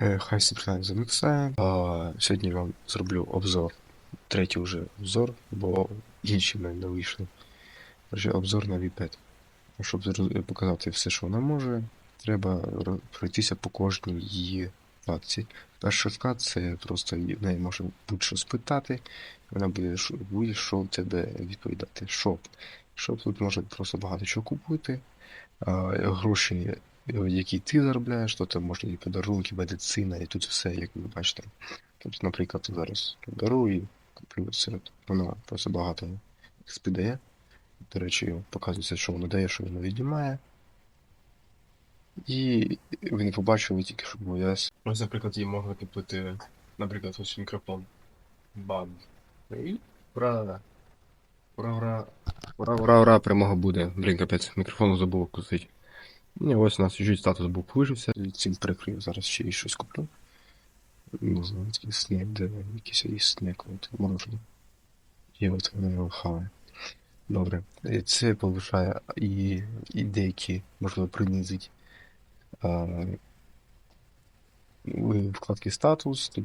Е, Хай замиксає. А, Сьогодні вам зроблю обзор. Третій вже обзор, бо інші в мене не вийшли. Короче, обзор на V5. Щоб показати все, що вона може, треба пройтися по кожній її факції. Перша вкат це просто в неї може будь-що спитати, вона буде, буде що в тебе відповідати. Шоп. Шоп тут може просто багато чого купити. Гроші, які ти заробляєш, то там можна і подарунки, медицина, і тут все, як ви бачите. Тобто, наприклад, зараз беру і куплю це. Воно просто багато XP дає. До речі, показується, що воно дає, що воно віднімає. І ви не побачили тільки, що був яс. Ось, наприклад, її можна купити, наприклад, ось мікрофон. Бад. І ура! Ура, ура! Ура, ура, ура, перемога буде. Блін, капець, мікрофон забув кусити. Ні, ось у нас чуть статус був повишився. Цим прикрию, зараз ще і щось куплю. Не знаю, якийсь снек, де якийсь є снек, от можна. І от воно. Добре. Це повишає і, і деякі, можливо, принизить вкладки статус, тут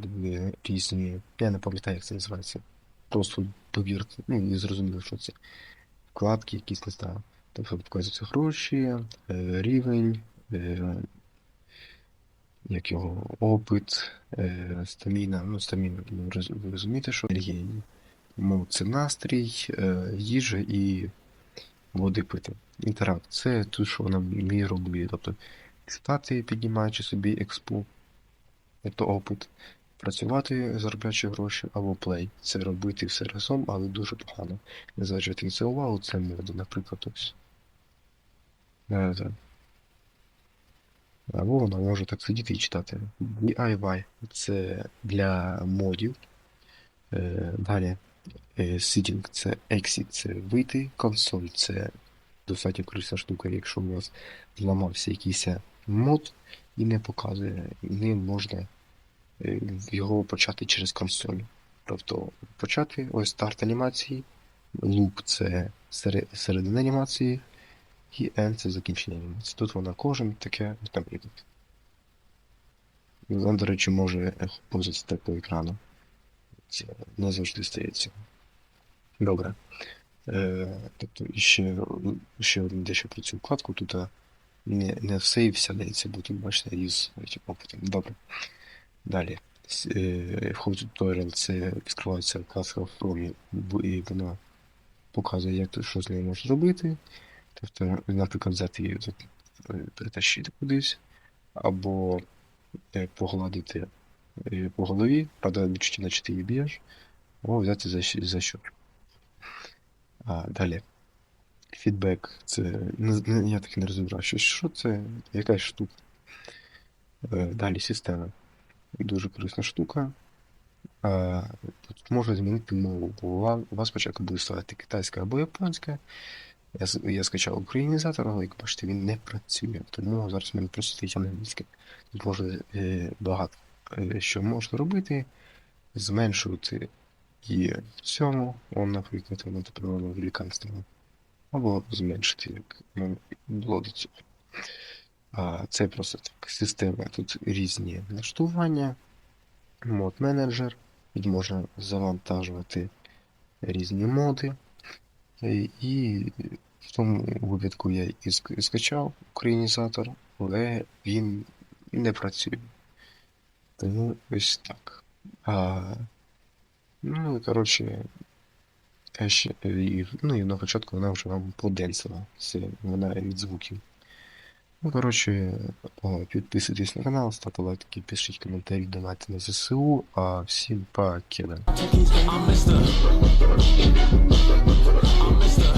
різні. Я не пам'ятаю, як це називається. Просто повірте, ну і зрозуміло, що це. Вкладки якісь не знаю. Тобто показуються гроші, е, рівень, е, як його опит, е, стаміна. Ну, стаміна, ви розумієте, що енергія. Мов це настрій, їжа і води пити. Інтеракт. Це тут, що вона вміє робити. Тобто читати, піднімаючи собі експу, тобто опит, працювати, заробляючи гроші, або плей. Це робити все разом, але дуже погано. Не зважати на це увагу, це моди, наприклад, ось. Так. Або вона може так сидіти і читати. DIY це для модів. Е, далі. Е, Sitting це exit, це вийти, консоль це достатньо корисна штука, якщо у вас зламався якийсь мод і не показує, не можна е, його почати через консоль. Тобто почати ось старт анімації, луп це сере- середина анімації, і end це закінчення анімації. Тут вона кожен таке, ось, наприклад. Вона, до речі, може повзати так по екрану. Це не завжди стається. Добре. Е, тобто ще, ще один дещо про цю вкладку. Тут не, не все і вся дається, бо тут бачите із опитом. Добре. Далі. Е, туторіал це відкривається вкладка в бу- і вона показує, як що з нею можна зробити. Тобто, наприклад, взяти її тут, перетащити кудись, або е, погладити е, по голові, правда, відчуття, наче ти її б'єш, або взяти за, за щоки. А, далі. Фідбек. Це. Я так і не розібрав, що, що це, якась штука. Е, далі система. Дуже корисна штука. Тут можна змінити мову, бо у вас спочатку буде ставити китайська або японська. Я, я скачав українізатор, але як бачите, він не працює. Тому зараз в мене просто стоїть англійське. Тут можна е, багато е, що можна робити, зменшувати і в цьому, он, наприклад, воно тепер воно великанство. Або зменшити, як було до цього. А, це просто так, система. Тут різні налаштування, мод менеджер, тут можна завантажувати різні моди. І в тому випадку я і скачав українізатор, але він не працює. Тому ось так. А, ну, коротше, ще, і, ну і на початку вона вже вам поденсила. Це вона від звуків. Ну, коротше, підписуйтесь на канал, ставте лайки, пишіть коментарі, донайте на ЗСУ, а всім Mr.